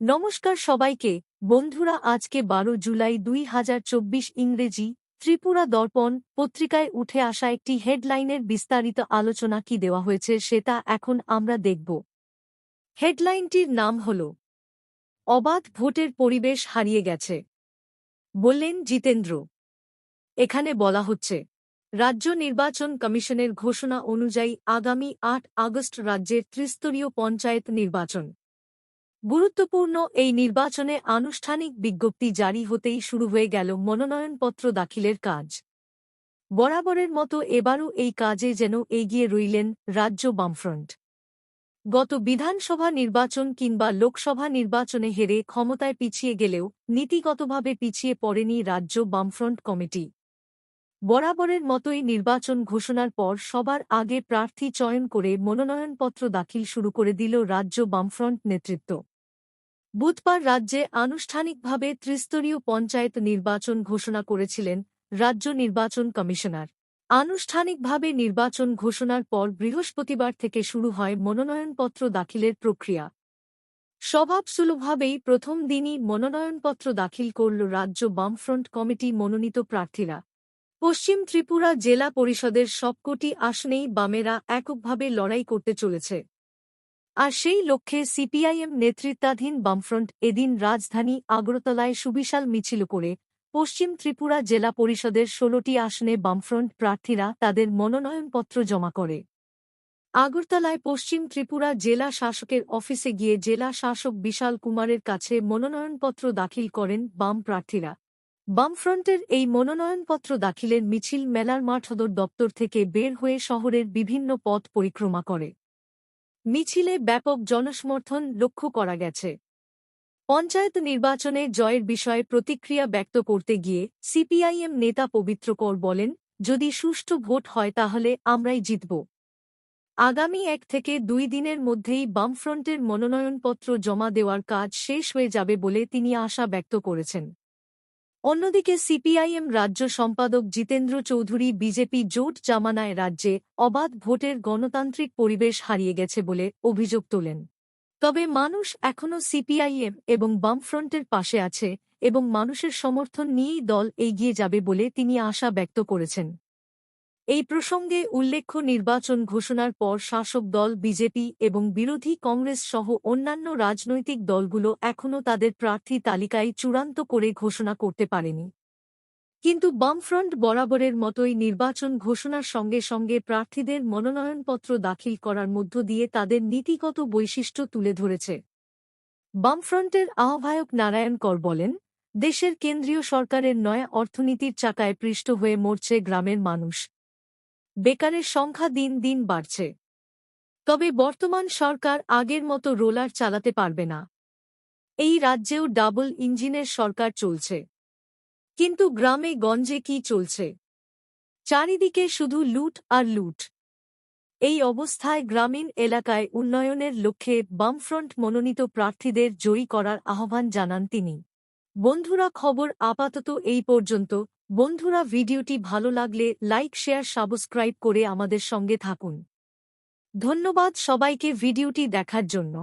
নমস্কার সবাইকে। বন্ধুরা, আজকে বারো জুলাই দুই হাজার চব্বিশ ইংরেজি ত্রিপুরা দর্পণ পত্রিকায় উঠে আসা একটি হেডলাইনের বিস্তারিত আলোচনা কি দেওয়া হয়েছে সেটা এখন আমরা দেখব। হেডলাইনটির নাম হল, অবাধ ভোটের পরিবেশ হারিয়ে গেছে। বললেন জিতেন্দ্র। এখানে বলা হচ্ছে, রাজ্য নির্বাচন কমিশনের ঘোষণা অনুযায়ী আগামী আট আগস্ট রাজ্যের ত্রিস্তরীয় পঞ্চায়েত নির্বাচন। গুরুত্বপূর্ণ এই নির্বাচনে আনুষ্ঠানিক বিজ্ঞপ্তি জারি হতেই শুরু হয়ে গেল মনোনয়নপত্র দাখিলের কাজ। বরাবরের মতো এবারও এই কাজে যেন এগিয়ে রইলেন রাজ্য বামফ্রন্ট। গত বিধানসভা নির্বাচন কিংবা লোকসভা নির্বাচনে হেরে ক্ষমতায় পিছিয়ে গেলেও নীতিগতভাবে পিছিয়ে পড়েনি রাজ্য বামফ্রন্ট কমিটি। বরাবরের মতোই নির্বাচন ঘোষণার পর সবার আগে প্রার্থী চয়ন করে মনোনয়নপত্র দাখিল শুরু করে দিল রাজ্য বামফ্রন্ট নেতৃত্ব। বুধবার রাজ্যে আনুষ্ঠানিকভাবে ত্রিস্তরীয় পঞ্চায়েত নির্বাচন ঘোষণা করেছিলেন রাজ্য নির্বাচন কমিশনার। আনুষ্ঠানিকভাবে নির্বাচন ঘোষণার পর বৃহস্পতিবার থেকে শুরু হয় মনোনয়নপত্র দাখিলের প্রক্রিয়া। স্বভাবসুলভভাবেই প্রথম দিনই মনোনয়নপত্র দাখিল করল রাজ্য বামফ্রন্ট কমিটি মনোনীত প্রার্থীরা। পশ্চিম ত্রিপুরা জেলা পরিষদের সবকটি আসনেই বামেরা এককভাবে লড়াই করতে চলেছে। আর সেই লক্ষ্যে সিপিআইএম নেতৃত্বাধীন বামফ্রন্ট এদিন রাজধানী আগরতলায় সুবিশাল মিছিল করে পশ্চিম ত্রিপুরা জেলা পরিষদের ষোলোটি আসনে বামফ্রন্ট প্রার্থীরা তাদের মনোনয়নপত্র জমা করে। আগরতলায় পশ্চিম ত্রিপুরা জেলা শাসকের অফিসে গিয়ে জেলা শাসক বিশাল কুমারের কাছে মনোনয়নপত্র দাখিল করেন বাম প্রার্থীরা। বামফ্রন্টের এই মনোনয়নপত্র দাখিলের মিছিল মেলার মাঠ সদর দপ্তর থেকে বের হয়ে শহরের বিভিন্ন পথ পরিক্রমা করে। মিছিলে ব্যাপক জনসমর্থন লক্ষ্য করা গেছে। পঞ্চায়েত নির্বাচনে জয়ের বিষয়ে প্রতিক্রিয়া ব্যক্ত করতে গিয়ে সিপিআইএম নেতা পবিত্র কর বলেন, যদি সুষ্ঠু ভোট হয় তাহলে আমরাই জিতব। আগামী এক থেকে দুই দিনের মধ্যেই বামফ্রন্টের মনোনয়নপত্র জমা দেওয়ার কাজ শেষ হয়ে যাবে বলে তিনি আশা ব্যক্ত করেছেন। অন্যদিকে সিপিআইএম রাজ্য সম্পাদক জিতেন্দ্র চৌধুরী বিজেপি জোট জামানায় রাজ্যে অবাধ ভোটের গণতান্ত্রিক পরিবেশ হারিয়ে গেছে বলে অভিযোগ তোলেন। তবে মানুষ এখনও সিপিআইএম এবং বামফ্রন্টের পাশে আছে এবং মানুষের সমর্থন নিয়েই দল এগিয়ে যাবে বলে তিনি আশা ব্যক্ত করেছেন। এই প্রসঙ্গে উল্লেখ্য নির্বাচন ঘোষণার পর শাসক দল, বিজেপি এবং বিরোধী কংগ্রেস সহ অন্যান্য রাজনৈতিক দলগুলো এখনও তাদের প্রার্থী তালিকায় চূড়ান্ত করে ঘোষণা করতে পারেনি। কিন্তু বামফ্রন্ট বরাবরের মতোই নির্বাচন ঘোষণার সঙ্গে সঙ্গে প্রার্থীদের মনোনয়নপত্র দাখিল করার মধ্য দিয়ে তাদের নীতিগত বৈশিষ্ট্য তুলে ধরেছে। বামফ্রন্টের আহ্বায়ক নারায়ণ কর বলেন, দেশের কেন্দ্রীয় সরকারের নয়া অর্থনীতির চাকায় পৃষ্ঠ হয়ে মরছে গ্রামের মানুষ। বেকারের সংখ্যা দিন দিন বাড়ছে। তবে বর্তমান সরকার আগের মতো রোলার চালাতে পারবে না। এই রাজ্যেও ডাবল ইঞ্জিনের সরকার চলছে। কিন্তু গ্রামে গঞ্জে কি চলছে? চারিদিকে শুধু লুট আর লুট। এই অবস্থায় গ্রামীণ এলাকায় উন্নয়নের লক্ষ্যে বামফ্রন্ট মনোনীত প্রার্থীদের জয়ী করার আহ্বান জানান তিনি। বন্ধুরা, খবর আপাতত এই পর্যন্ত। বন্ধুরা, ভিডিওটি ভালো লাগলে লাইক, শেয়ার, সাবস্ক্রাইব করে আমাদের সঙ্গে থাকুন। ধন্যবাদ সবাইকে ভিডিওটি দেখার জন্য।